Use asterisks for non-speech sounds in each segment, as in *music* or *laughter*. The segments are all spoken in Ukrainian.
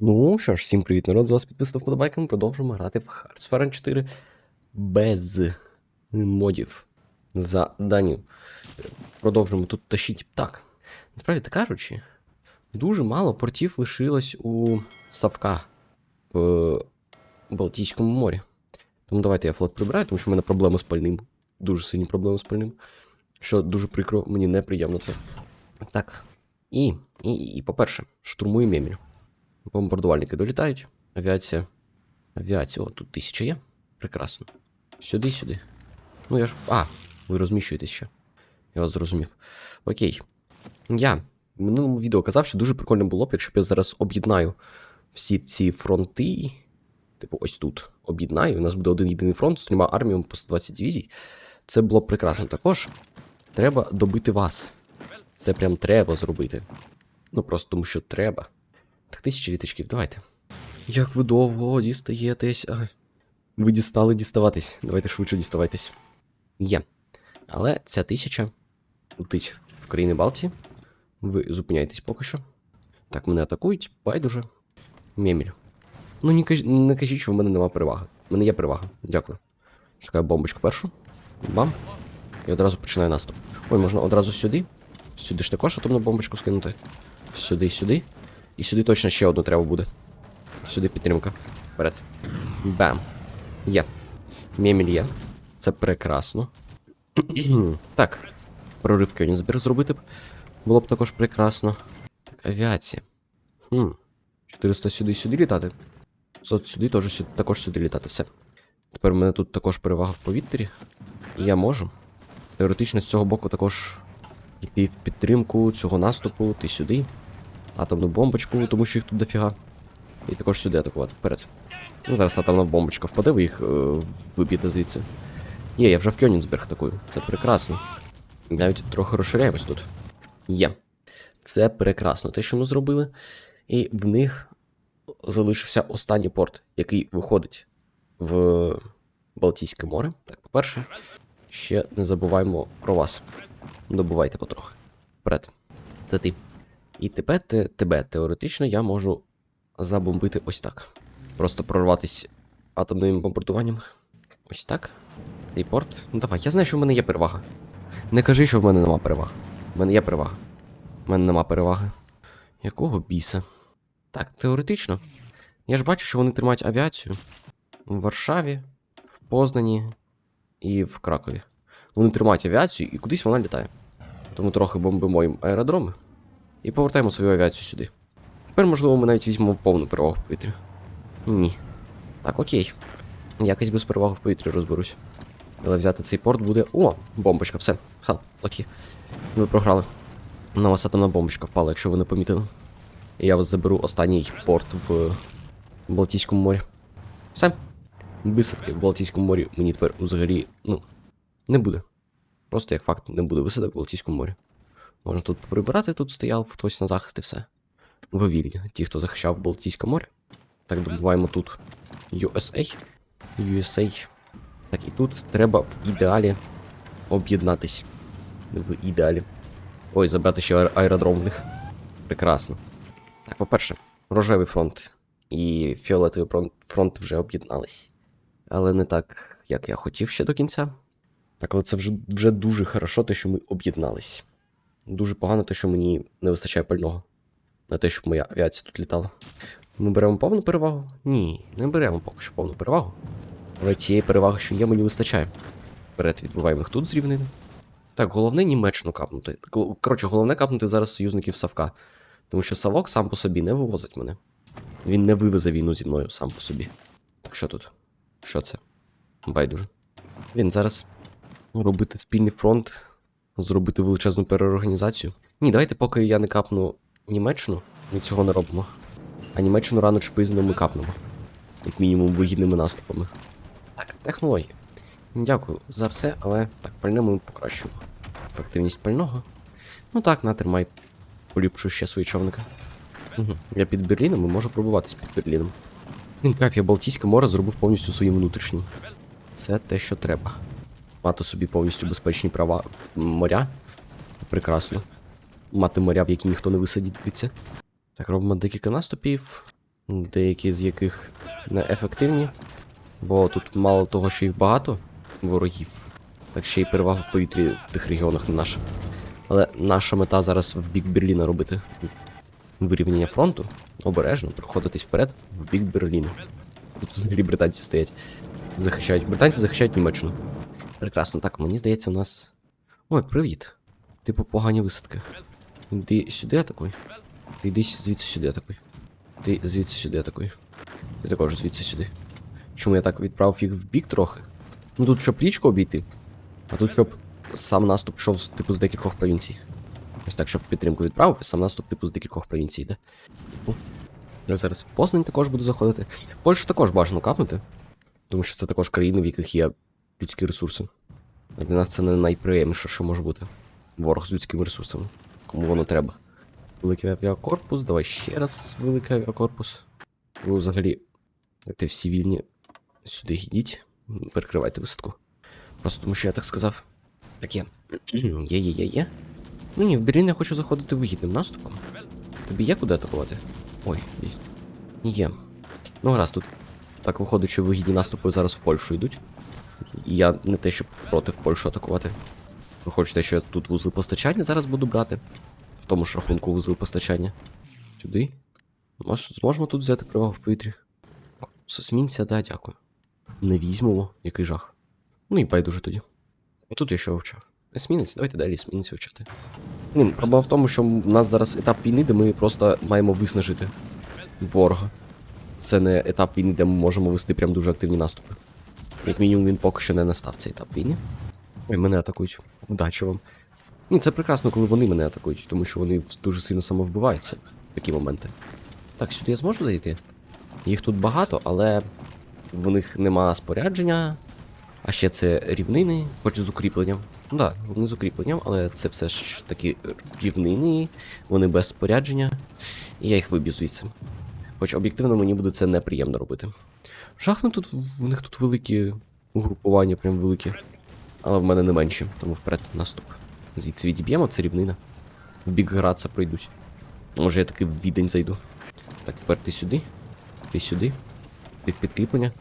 Ну що ж, всім привіт, народ, з вас підписав подобайками. Продовжуємо грати в Hearthstone 4 без модів за Данію. Продовжуємо тут тащити. Так, насправді так кажучи, дуже мало портів лишилось у Савка в Балтійському морі. Тому давайте я флот прибираю, тому що в мене проблеми з пальним. Дуже сильні проблеми з пальним. Що дуже прикро, мені неприємно це. Так. І, і, і по-перше, штурмуємо Меміль. Бомбардувальники долітають. Авіація. Авіація. О, тут тисяча є. Прекрасно. Сюди, сюди. Ну я ж. А, ви розміщуєтесь ще. Я вас зрозумів. Окей. Я в минулому відео казав, що дуже прикольно було б, якщо б я зараз об'єднаю всі ці фронти. Типу, ось тут об'єднаю. У нас буде один єдиний фронт з трьома арміями по 120 дивізій. Це було б прекрасно. Також треба добити вас. Це прям треба зробити. Ну просто тому що треба. Так, тисячі літачків, давайте. Як ви довго дістаєтесь. Ай. Ви дістали діставатись. Давайте швидше діставайтесь. Є. Але ця тисяча летить в країни Балтії. Ви зупиняєтесь поки що. Так, мене атакують, байдуже. Меміль. Ну, не, каж... не кажіть, що в мене нема переваги. У мене є перевага. Дякую. Шукаю бомбочку першу. Бам. І одразу починаю наступ. Ой, можна одразу сюди. Сюди ж також атомну бомбочку скинути. Сюди, сюди. І сюди точно ще одну треба буде. Сюди підтримка. Вперед. Бам. Є. Меміль є. Це прекрасно. *clears throat* так. Прорив Кёнігсберг зробити б. Було б також прекрасно. Так, авіація. Хм. 400 сюди сюди літати. 500 сюди теж сюди, також сюди літати. Все. Тепер в мене тут також перевага в повітрі. І я можу. Теоретично з цього боку також йти в підтримку цього наступу, ти сюди. Атомну бомбочку, тому що їх тут дофіга. І також сюди атакувати вперед. Ну, зараз атомна бомбочка впаде, ви їх е, виб'єте звідси. Є, я вже в Кьонінсберг атакую. Це прекрасно. Навіть трохи розширяємось тут. Є. Це прекрасно, те, що ми зробили. І в них залишився останній порт, який виходить в Балтійське море. Так, по-перше, ще не забуваємо про вас. Добувайте потрохи. Вперед. Це ти. І тебе, те, тебе теоретично я можу забомбити ось так. Просто прорватися атомним бомбардуванням. Ось так. Цей порт. Ну давай, я знаю, що в мене є перевага. Не кажи, що в мене нема переваги. В мене є перевага. В мене нема переваги. Якого біса? Так, теоретично. Я ж бачу, що вони тримають авіацію в Варшаві, в Познані і в Кракові. Вони тримають авіацію і кудись вона літає. Тому трохи бомбимо їм аеродроми і повертаємо свою авіацію сюди. Тепер, можливо, ми навіть візьмемо повну перевагу в повітрі. Ні. Так, окей. Якось без переваги в повітрі розберусь. Але взяти цей порт буде. О, бомбочка, все. Ха, окей. Ви програли. На вас атомна бомбочка впала, якщо ви не помітили. Я вас заберу останній порт в Балтійському морі. Все. Висадки в Балтійському морі мені тепер взагалі, ну, не буде. Просто як факт, не буде висадок в Балтійському морі. Можна тут прибирати, тут стояв хтось на захист і все. Ви вільні, ті, хто захищав Балтійське море. Так, добуваємо тут USA. USA. Так, і тут треба в ідеалі об'єднатись. В ідеалі. Ой, забрати ще аер- аеродром в них. Прекрасно. Так, по-перше, рожевий фронт і фіолетовий фронт вже об'єднались. Але не так, як я хотів ще до кінця. Так, але це вже, вже дуже хорошо, те, що ми об'єднались. Дуже погано те, що мені не вистачає пального. На те, щоб моя авіація тут літала. Ми беремо повну перевагу? Ні, не беремо поки що повну перевагу. Але цієї переваги, що є, мені вистачає. Вперед відбуваємо їх тут з рівнини. Так, головне Німеччину капнути. Коротше, головне капнути зараз союзників Савка. Тому що Савок сам по собі не вивозить мене. Він не вивезе війну зі мною сам по собі. Так що тут? Що це? Байдуже. Він зараз робити спільний фронт, зробити величезну переорганізацію. Ні, давайте, поки я не капну Німеччину, ми цього не робимо. А Німеччину рано чи пізно ми капнемо. Як мінімум вигідними наступами. Так, технології. Дякую за все, але так, пальне ми покращуємо. Ефективність пального. Ну так, на, тримай. Поліпшу ще свої човники. Угу. Я під Берліном і можу пробуватись під Берліном. Він кайф, я Балтійське море зробив повністю своїм внутрішнім. Це те, що треба. Мати собі повністю безпечні права моря. Прекрасно. Мати моря, в які ніхто не висадиться. Так, робимо декілька наступів. деякі з яких неефективні, бо тут мало того, що їх багато ворогів, так ще й перевага в повітрі в тих регіонах не наша. Але наша мета зараз в бік Берліна робити вирівняння фронту, обережно проходитись вперед в бік Берліна. Тут взагалі британці стоять. Захищають. Британці захищають Німеччину. Прекрасно. Так, мені здається, у нас. Ой, привіт. Типу погані висадки. Іди сюди атакуй. Ти йди звідси сюди атакуй. Ти звідси сюди атакуй. Ти також звідси сюди. Чому я так відправив їх в бік трохи? Ну тут щоб річку обійти, а тут щоб сам наступ йшов типу з декількох провінцій. Ось так, щоб підтримку відправив, і сам наступ типу з декількох провінцій йде. Типу. Я зараз в Познань також буду заходити. Польщу також бажано капнути, тому що це також країни, в яких є людські ресурси. Для нас це не найприємніше, що може бути. Ворог з людськими ресурсами. Кому воно треба. Великий авіакорпус, давай ще раз великий авіакорпус. Ви взагалі, ти всі вільні сюди йдіть, перекривайте висадку. Просто тому що я так сказав. Так є. *clears throat* Є, є, є, є. Ну ні, в Берлін я хочу заходити вигідним наступом. Тобі є куди атакувати? Ой, і- є. Ну гаразд тут. Так виходить, що вигідні наступи зараз в Польщу йдуть. Я не те, щоб проти в Польщу атакувати. Ви хочете, що я тут вузли постачання зараз буду брати? В тому ж рахунку вузли постачання. Сюди. Мож, зможемо тут взяти перевагу в повітрі. Сосмінця, да, дякую. Не візьмемо, який жах. Ну і байдуже тоді. А тут я що вивчав? Есмінець, давайте далі есмінець вивчати. Ні, проблема в тому, що в нас зараз етап війни, де ми просто маємо виснажити ворога. Це не етап війни, де ми можемо вести прям дуже активні наступи. Як мінімум, він поки що не настав цей етап війни. Ой, мене атакують. Удачі вам. Ні, це прекрасно, коли вони мене атакують, тому що вони дуже сильно самовбиваються в такі моменти. Так, сюди я зможу зайти? Їх тут багато, але в них нема спорядження. А ще це рівнини, хоч з укріпленням. Ну так, вони з укріпленням, але це все ж таки рівнини, вони без спорядження. І я їх виб'ю звідси. Хоч об'єктивно мені буде це неприємно робити. Жахну тут, в них тут великі угрупування, прям великі. Але в мене не менші, тому вперед наступ. Звідси відіб'ємо, це рівнина. В бік Граца пройдусь. Може я таки в відень зайду. Так, тепер ти сюди. Ти сюди. Ти в підкріплення.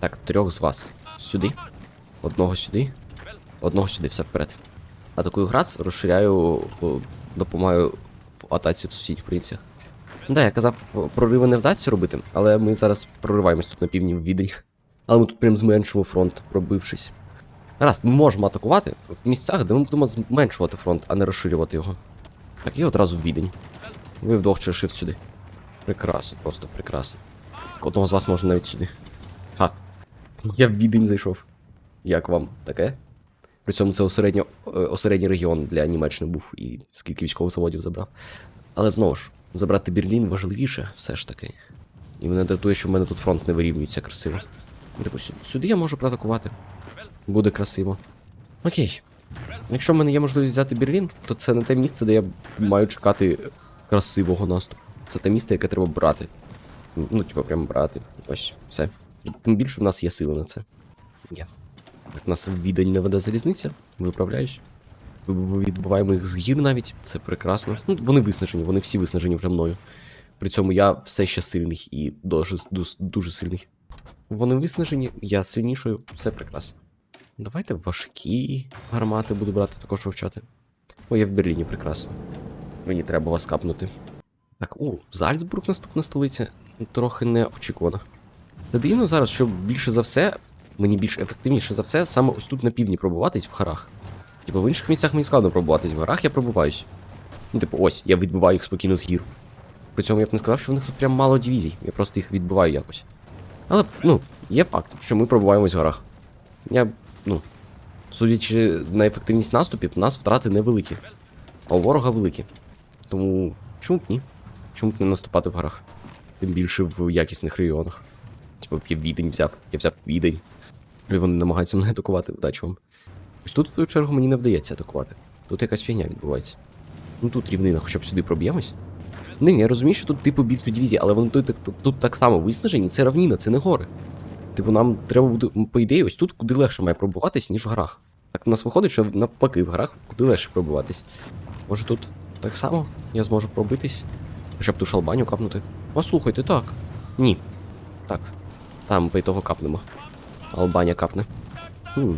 Так, трьох з вас. Сюди. Одного сюди. Одного сюди, все вперед. Атакую Грац, розширяю, допомагаю в атаці в сусідніх провінціях. Да, я казав, прориви не вдасться робити, але ми зараз прориваємось тут на півдні в відень. Але ми тут прям зменшимо фронт, пробившись. Раз, ми можемо атакувати в місцях, де ми будемо зменшувати фронт, а не розширювати його. Так, і одразу в відень. Ви вдвох через сюди. Прекрасно, просто прекрасно. Одного з вас можна навіть сюди. Ха. Я в відень зайшов. Як вам таке? При цьому це осередньо, е, осередній регіон для Німеччини був і скільки військових заводів забрав. Але знову ж, забрати Берлін важливіше все ж таки. І мене дратує, що в мене тут фронт не вирівнюється красиво. Типу, сюди я можу проатакувати. Буде красиво. Окей. Якщо в мене є можливість взяти Берлін, то це не те місце, де я маю чекати красивого наступу. Це те місце, яке треба брати. Ну, типу, прямо брати. Ось, все. Тим більше в нас є сили на це. Є. Так, нас в відень не веде залізниця, виправляюсь. Відбуваємо їх з навіть, це прекрасно. Ну, вони виснажені, вони всі виснажені вже мною. При цьому я все ще сильний і дуже, дуже, дуже сильний. Вони виснажені, я сильнішою, все прекрасно. Давайте важкі гармати буду брати, також вивчати. О, я в Берліні прекрасно. Мені треба вас капнути. Так, о, Зальцбург наступна столиця. Трохи неочікувано. Це дивно зараз, що більше за все, мені більш ефективніше за все, саме ось тут на півдні пробуватись в горах. Типу в інших місцях мені складно пробуватись, в горах я пробуваюсь. Ну, типу, ось, я відбиваю їх спокійно з гір. При цьому я б не сказав, що в них тут прям мало дивізій, я просто їх відбиваю якось. Але, ну, є факт, що ми пробуваємось в горах. Я, ну, судячи на ефективність наступів, у нас втрати невеликі, а у ворога великі. Тому чому б ні? Чому б не наступати в горах? Тим більше в якісних регіонах. Типу, я відень взяв, я взяв відень. І вони намагаються мене атакувати, удачі вам. Ось тут, в свою чергу, мені не вдається атакувати. Тут якась фігня відбувається. Ну тут рівнина, хоча б сюди проб'ємось. Ні, я розумію, що тут типу більше дивізії, але вони тут, тут, тут так само виснажені, це равніна, це не гори. Типу, нам треба буде, по ідеї, ось тут куди легше має пробуватись, ніж в горах. Так у нас виходить, що навпаки, в горах куди легше пробуватись. Може тут так само я зможу пробитись? Хоча б ту шалбаню капнути. Послухайте, так. Ні. Так. Там по того капнемо. Албанія капне. Хм.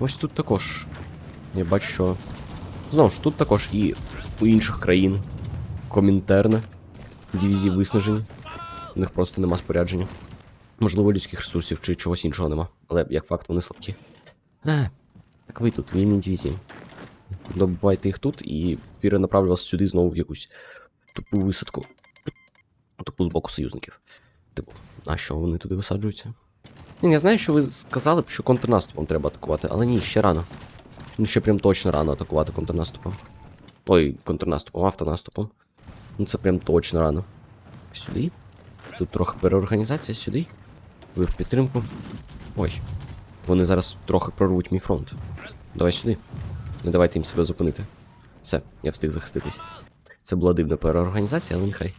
Ось тут також. Я бачу, що. Знову ж, тут також і у інших країн. Комінтерне. Дивізії виснажені. У них просто нема спорядження. Можливо, людських ресурсів чи чогось іншого нема. Але як факт, вони слабкі. А, так ви тут, вільні дивізії. Добувайте їх тут і перенаправлю вас сюди знову в якусь тупу висадку. Тупу з боку союзників. Типу, а що вони туди висаджуються? Я знаю, що ви сказали б, що контрнаступом треба атакувати, але ні, ще рано. Ну, ще прям точно рано атакувати контрнаступом. Ой, контрнаступом, автонаступом. Ну це прям точно рано. Сюди. Тут трохи переорганізація сюди. Ви в підтримку. Ой. Вони зараз трохи прорвуть мій фронт. Давай сюди. Не давайте їм себе зупинити. Все, я встиг захиститись. Це була дивна переорганізація, але нехай.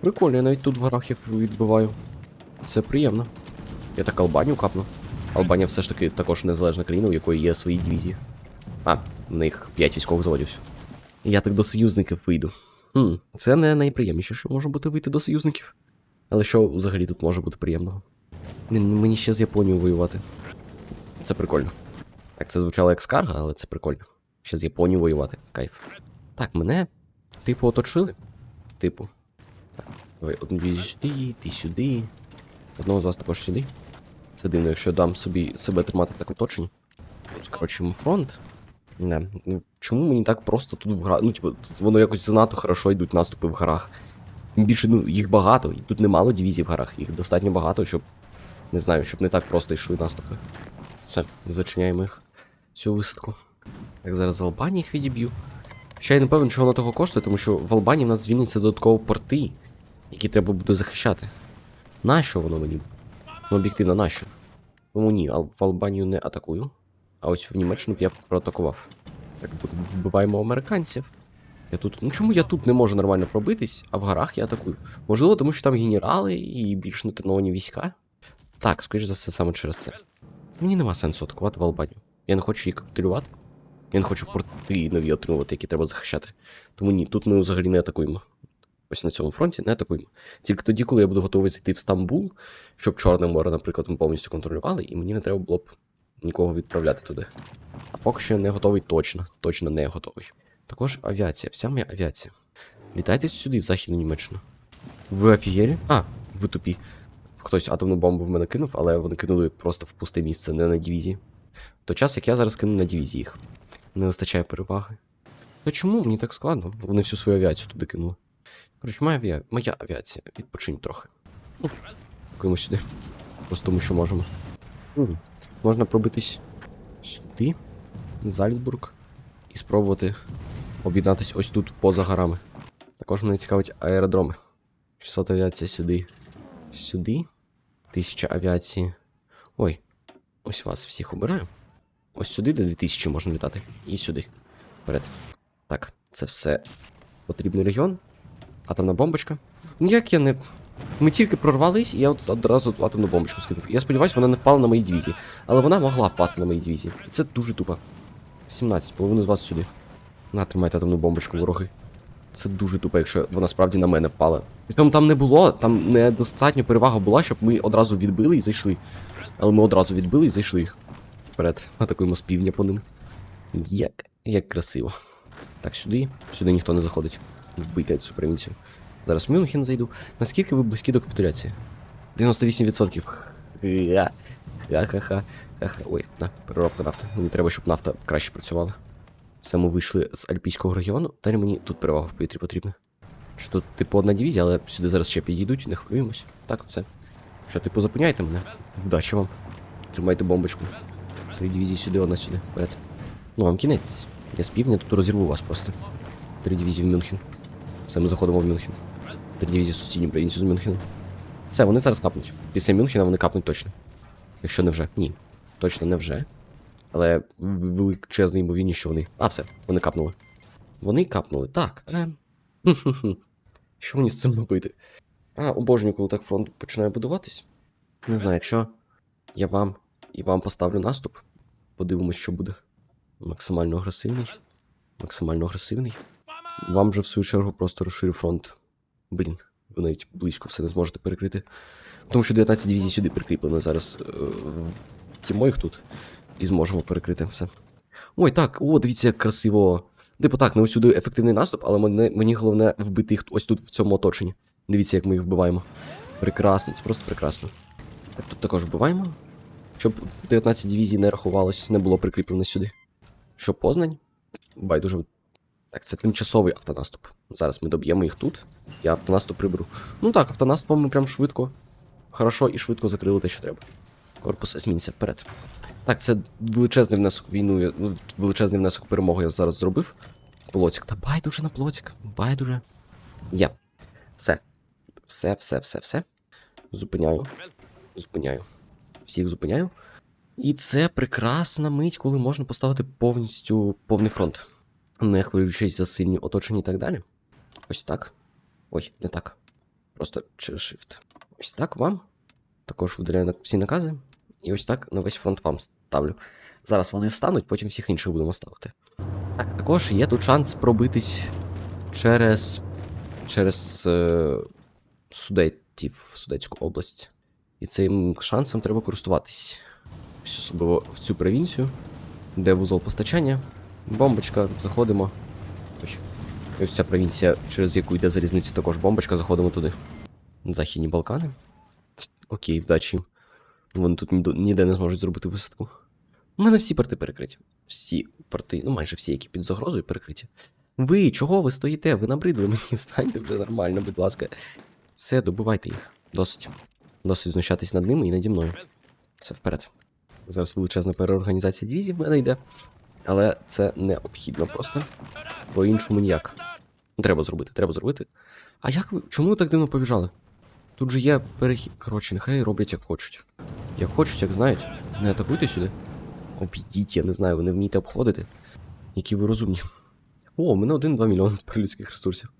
Прикольно, я навіть тут в горах їх відбиваю. Це приємно. Я так Албанію капну. Албанія все ж таки також незалежна країна, у якої є свої дивізії. А, в них 5 військових заводів. Я так до союзників вийду. Хм, це не найприємніше, що може бути вийти до союзників. Але що взагалі тут може бути приємного? Мені ще з Японією воювати. Це прикольно. Так, це звучало як скарга, але це прикольно. Ще з Японією воювати. Кайф. Так, мене, типу, оточили. Типу. Так, давай одну дивізію сюди, ти сюди. Одного з вас також сюди. Це дивно, якщо дам собі себе тримати так оточені. Тут скорочуємо фронт. Не. Ну, чому мені так просто тут в грах? Ну, типу, воно якось занадто хорошо йдуть наступи в горах. Тим Більше, ну, їх багато, і тут немало дивізій в горах, їх достатньо багато, щоб. Не знаю, щоб не так просто йшли наступи. Все, зачиняємо їх. Цю висадку. Так, зараз з Албанії їх відіб'ю. Ще я не певен, що воно того коштує, тому що в Албанії в нас звільняться додатково порти, які треба буде захищати. Нащо воно мені? Ну, об'єктивно, нащо? Тому ні, в Албанію не атакую. А ось в Німеччину б я проатакував. Так, вбиваємо американців. Я тут. Ну чому я тут не можу нормально пробитись, а в горах я атакую? Можливо, тому що там генерали і більш нетреновані війська. Так, скоріш за все, саме через це. Мені нема сенсу атакувати в Албанію. Я не хочу її капітулювати. Я не хочу порти нові отримувати, які треба захищати. Тому ні, тут ми взагалі не атакуємо. Ось на цьому фронті не атакуємо. Тільки тоді, коли я буду готовий зайти в Стамбул, щоб Чорне море, наприклад, ми повністю контролювали, і мені не треба було б нікого відправляти туди. А поки що я не готовий точно, точно не готовий. Також авіація, вся моя авіація. Літайте сюди, в Західну Німеччину. Ви офігелі? А, ви тупі. Хтось атомну бомбу в мене кинув, але вони кинули просто в пусте місце, не на дивізії. В той час, як я зараз кину на дивізії. Не вистачає переваги. То чому мені так складно? Вони всю свою авіацію туди кинули. Коротше, моя, авіа... моя авіація. Відпочинь трохи. Куємо сюди. Просто тому, що можемо. Можна пробитись сюди, в Зальцбург, і спробувати об'єднатись ось тут, поза горами. Також мене цікавить аеродроми. 600 авіація сюди. Сюди. 1000 авіації. Ой, ось вас всіх обираю. Ось сюди, де 2000 можна літати. І сюди. Вперед. Так, це все потрібний регіон. Атомна бомбочка. Ніяк я не. Ми тільки прорвались, і я от одразу атомну бомбочку скинув. Я сподіваюся, вона не впала на мої дивізії. Але вона могла впасти на мої дивізії. Це дуже тупо. 17, половину з вас сюди. На, тримайте атомну бомбочку, вороги. Це дуже тупо, якщо вона справді на мене впала. Притом там не було, там недостатньо перевага була, щоб ми одразу відбили і зайшли. Але ми одразу відбили і зайшли їх. Вперед, атакуємо з півдня по ним. Як, як красиво. Так, сюди. Сюди ніхто не заходить. Вбийте цю провінцію. Зараз Мюнхен зайду. Наскільки ви близькі до капітуляції? 98%. Ха. Ха-ха-ха. Ха-ха. Ой, на, переробка нафти. Мені треба, щоб нафта краще працювала. Все, ми вийшли з Альпійського регіону. Далі мені тут перевага в повітрі потрібна. Що тут, типу, одна дивізія, але сюди зараз ще підійдуть, не хвилюємось. Так, все. Що, типу, зупиняйте мене. Вдачі вам. Тримайте бомбочку. Три дивізії сюди, одна сюди. Вперед. Ну, вам кінець. Я з півдня тут розірву вас просто. Три дивізії в Мюнхен. Все, ми заходимо в Мюнхен. Три дивізії в сусідню провінцію з Мюнхеном. Все, вони зараз капнуть. Після Мюнхена вони капнуть точно. Якщо не вже. Ні. Точно не вже. Але величезна ймовірність, що вони. А, все, вони капнули. Вони капнули, так. Е... *laughs* Що мені з цим робити? А, обожнюю, коли так фронт починає будуватись. Не знаю, якщо я вам і вам поставлю наступ. Подивимось, що буде. Максимально агресивний. Максимально агресивний. Вам же в свою чергу просто розширю фронт. Блін, Ви навіть близько все не зможете перекрити. Тому що 19 дивізій сюди прикріплено зараз. Тімо їх тут. І зможемо перекрити все. Ой, так, о, дивіться, як красиво. Типу так, не усюди ефективний наступ, але мені, мені головне вбити їх ось тут в цьому оточенні. Дивіться, як ми їх вбиваємо. Прекрасно, це просто прекрасно. Так, тут також вбиваємо. Щоб 19 дивізій не рахувалось, не було прикріплено сюди. Що Познань? Байдуже. Так, це тимчасовий автонаступ. Зараз ми доб'ємо їх тут. Я автонаступ приберу. Ну так, автонаступом ми прям швидко. Хорошо і швидко закрили те, що треба. Корпус есмінця вперед. Так, це величезний внесок війну, ну, величезний внесок в перемогу я зараз зробив. Плотик. Та байдуже на плотик. Байдуже. Є. Все. Все, все, все, все. Зупиняю. Зупиняю. Всіх зупиняю. І це прекрасна мить, коли можна поставити повністю повний фронт. Не хвилюючись за сильні оточення і так далі. Ось так. Ой, не так. Просто через Shift. Ось так вам. Також видаляю всі накази. І ось так на весь фронт вам ставлю. Зараз вони встануть, потім всіх інших будемо ставити. Так, також є тут шанс пробитись через. через е, Судетів, Судетську область. І цим шансом треба користуватись. Особливо в цю провінцію, де вузол постачання. Бомбочка, заходимо. Ой. Ось ця провінція, через яку йде залізниця, також бомбочка, заходимо туди. Західні Балкани. Окей, вдачі. Вони тут ніде, не зможуть зробити висадку. У мене всі порти перекриті. Всі порти, ну майже всі, які під загрозою перекриті. Ви, чого ви стоїте? Ви набридли мені, *laughs* встаньте вже нормально, будь ласка. Все, добивайте їх. Досить. Досить знущатись над ними і наді мною. Все вперед. Зараз величезна переорганізація дивізій в мене йде. Але це необхідно просто. По-іншому ніяк. Треба зробити, треба зробити. А як ви. Чому ви так дивно побіжали? Тут же є перехід. Коротше, нехай роблять як хочуть. Як хочуть, як знають. Не атакуйте сюди. Обійдіть, я не знаю, ви не вмієте обходити. Які ви розумні. О, у мене 1-2 мільйони людських ресурсів.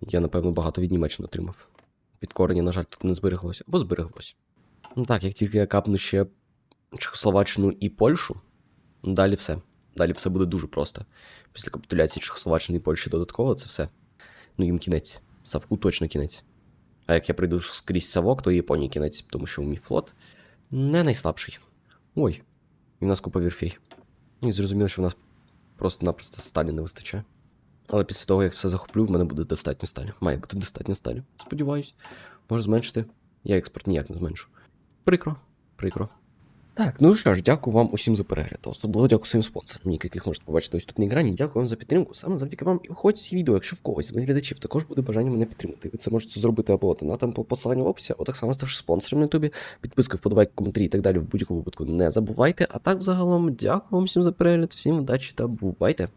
Я, напевно, багато від Німеччини отримав. Підкорення, на жаль, тут не збереглося. Або збереглося. Ну так, як тільки я капну ще Чехословаччину і Польщу, далі все. Далі все буде дуже просто. Після капітуляції Чехословаччини і Польщі додатково це все. Ну їм кінець. Савку точно кінець. А як я прийду скрізь Савок, то і Японії кінець, тому що мій флот не найслабший. Ой, і в нас купа вірфей. Ну і зрозуміло, що в нас просто-напросто сталі не вистачає. Але після того, як все захоплю, в мене буде достатньо сталі. Має бути достатньо сталі. Сподіваюсь. Можу зменшити. Я експорт ніяк не зменшу. Прикро, прикро. Так, ну що ж, дякую вам усім за перегляд. Особливо дякую своїм спонсорам, яких можете побачити ось тут на екрані. Дякую вам за підтримку. Саме завдяки вам і хоч ці відео, якщо в когось з моїх глядачів також буде бажання мене підтримати. Ви це можете зробити або донатом по посиланню в описі, або так само ставши спонсором на ютубі, підписка, вподобайки, коментарі і так далі в будь-якому випадку не забувайте. А так, загалом, дякую вам всім за перегляд, всім удачі та бувайте!